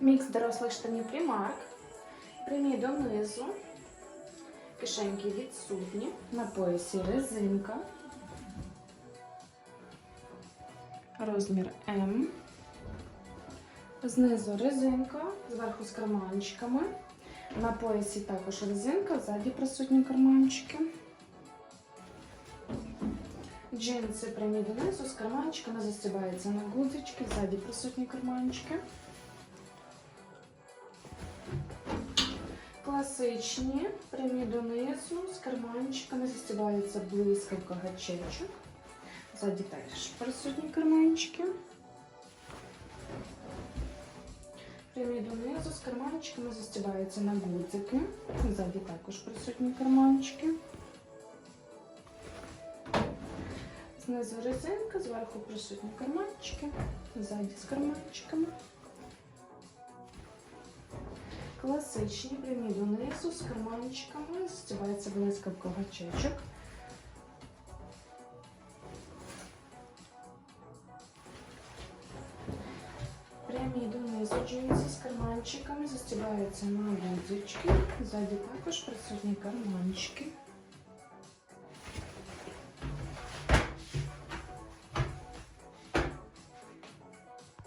Мікс дорослих штанів Primark. Прямі донизу. Кишеньки відсутні. На поясі резинка. Розмір М. Знизу резинка, зверху з карманчиками. На поясі також резинка, ззаді присутні карманчики. Джинси прямі донизу з карманчиками застібаються на гудзички, ззаді присутні карманчики. Класичні, прямі донизу з карманчиками застібаються блискавка гачечок. Ззаді теж присутні карманчики. Прямі донизу з карманчиками застібаються на гудзики. Ззаді також присутні карманчики. Знизу резинка, зверху присутні карманчики, ззаді з карманчиками. Класичні прямі донизу з карманчиками, застібається блискавка гачечок. Прямі донизу джинси з карманчиками застібаються на гудзички. Ззаді також присутні карманчики.